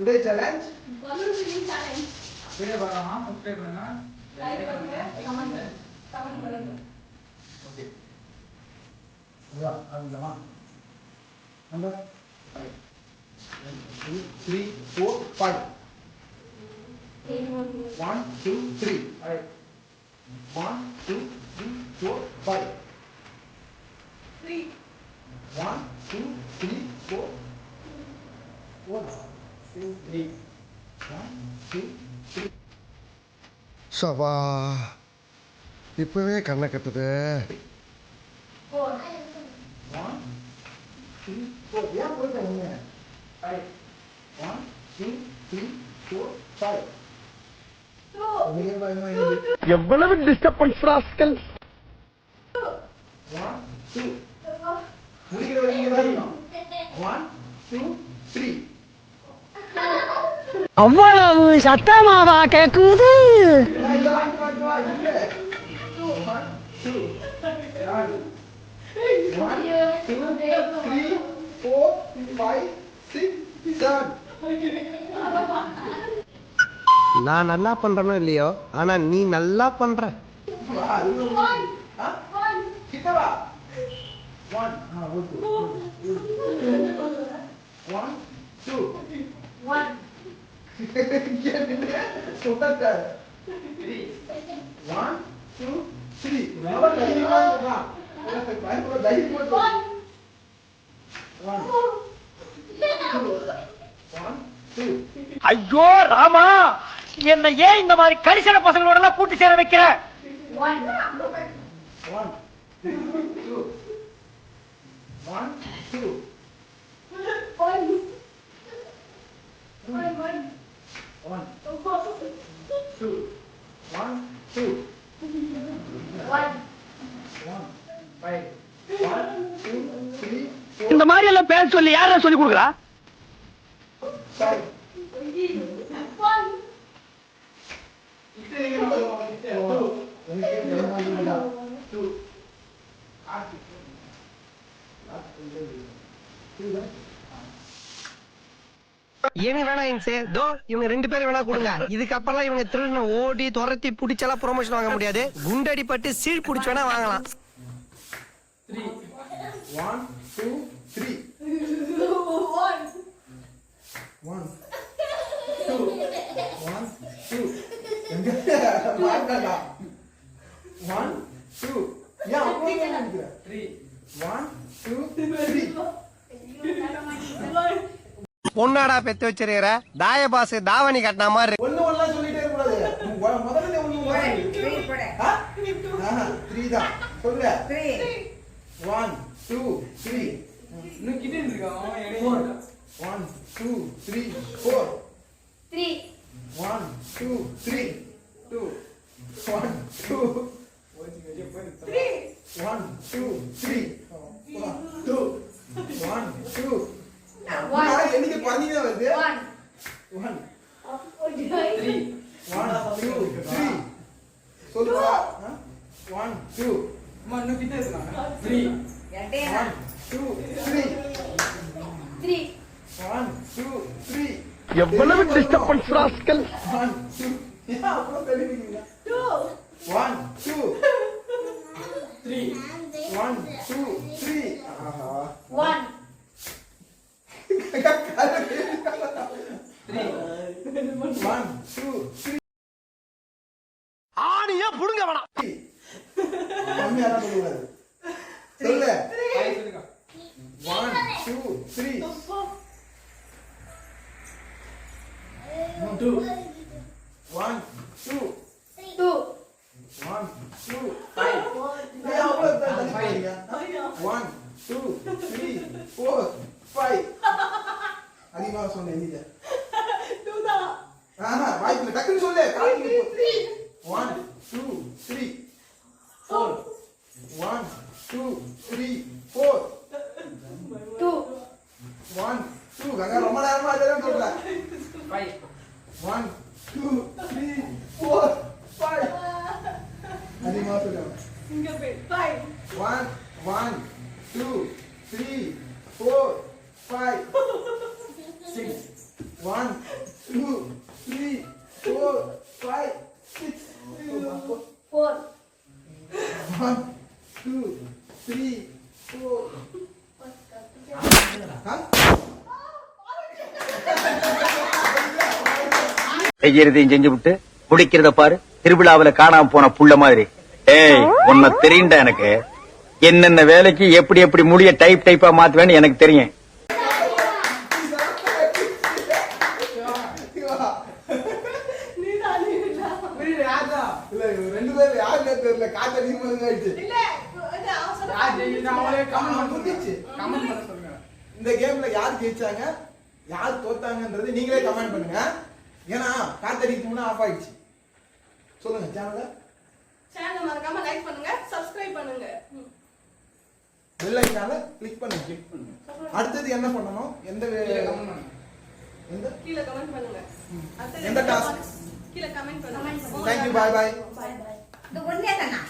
Today challenge balloon filling challenge फिर बना हाँ टुडे बना टाइप करके कमेंट कमेंट करेंगे ओके या अब जमा नंबर 5 1 2 3 4 5 1 2 3 right. 1 Two. மிக பயமா இருக்குது எவ்வளவு டிஸ்டர்பன்ஸ் ராஸ்கல் முடிக்கிற வரைக்கும் ஒன் டூ த்ரீ அவ்வளவு சத்தமாவா கேக்குது இந்த வாங்கி வாங்கி வா இல்லை ஒன் டூ நாலு one two three four five six seven நான் நல்லா பண்றேனோ இல்லையோ? ஆனா நீ நல்லா பண்ற. One two One. One two three ஐயோ ராமா! என்ன ஏன் இந்த மாதிரி கரிசன பசங்களோட எல்லாம் கூட்டி சேர வைக்கிற One. One two one two One. One. One. One two one two One. One five one two three எல்லாம் பேச சொல்லி யாரா சொல்லி கொடுக்குறா. இவங்க வேணா இன்சே. தோ இவங்க ரெண்டு பேரும் வேணா கொடுங்க. இதுக்கப்புறம் இவங்க திருடனை ஓடி துரத்தி பிடிச்செல்லாம் ப்ரொமோஷன் வாங்க முடியாது. குண்டடி பட்டு சீழ் பிடிச்சு வேணா வாங்கலாம். One, two, three. எங்க? மாட்டடா. ஏன் two, three. பொண்ணாடா பெத்து வச்சிருக்கிற தாய பாசு தாவணி கட்டின மாதிரி. ஒண்ணு ஒண்ணா சொல்லிட்டே ஒ- முதல்ல ஒண்ணு சொல்லு. three தான். சொல்லு. Two, three. Four. One, two, three, four. Three. One, two, three. Two. One, two. Three. One, two, three. One, two. One, two. One. நான் என்னைக்கு பண்ணிதான் வருது One. One, Three. one, two, three. சொல்லுவா ஆ? One, two. One, two, three. Three. One, two, three. எவ்வளவு disturbance rascal. One, two. One, two, three. ஆஹா. One. One, two, three. ஆணியா புடுங்க வேணாம் கம்மியாலாம் சொல்லக்கூடாது. சொல்லு. One, two, three. Two. One, two. Two. One, two, five. ஏய், அவ்வளவு தள்ளி போறீங்க? One, two, three, four, five. அதிகமாக சொன்னேன் இல்லையா? ஆஹா, வாய்ப்பில்லை. டக்குன்னு சொல்லு. காலைக்கு போ. One, two, three, four. One, two, three, four. Two. One, two. Ganga, ரொம்ப நேரமா அதேதான் சொல்ற. One, two, three, four, five. அதிகமாக சொல்லுங்க. Five. One, one, two, three, four, five, six, one two three four five six four one two three four செய்யறதையும் செஞ்சு விட்டு குடிக்கிறத பாரு. திருவிழாவுல காணாம போன புள்ள மாதிரி. ஏய் உன்னை தெரியும்டா எனக்கு. என்னென்ன வேலைக்கு எப்படி எப்படி முடிய டைப் டைப்பா மாத்துவேன்னு எனக்கு தெரியும். இல்ல ரெண்டு பேரும் யாருன்னே தெரியல. காத்து அதிகமாக ஆயிடுச்சு முடிஞ்சிச்சு. இந்த கேம்ல யார் ஜெயிச்சாங்க யார் தோத்தாங்கன்றது நீங்களே கமெண்ட் பண்ணுங்க. ஏன்னா காத்தடிக்கு முன்னா ஆஃப் ஆயிடுச்சு. சொல்லுங்க சேனல. சேனல் மறக்காம லைக் பண்ணுங்க சப்ஸ்கிரைப் பண்ணுங்க. பெல் ஐக்கான கிளிக் பண்ணுங்க கிளிக் பண்ணுங்க அடுத்தது என்ன பண்ணணும்? எந்த எந்த? கீழே கமெண்ட் பண்ணுங்க. எந்த task? கீழே கமெண்ட் பண்ணுங்க. தேங்க்யூ பாய் பாய் இந்த ஒன்னே தானா?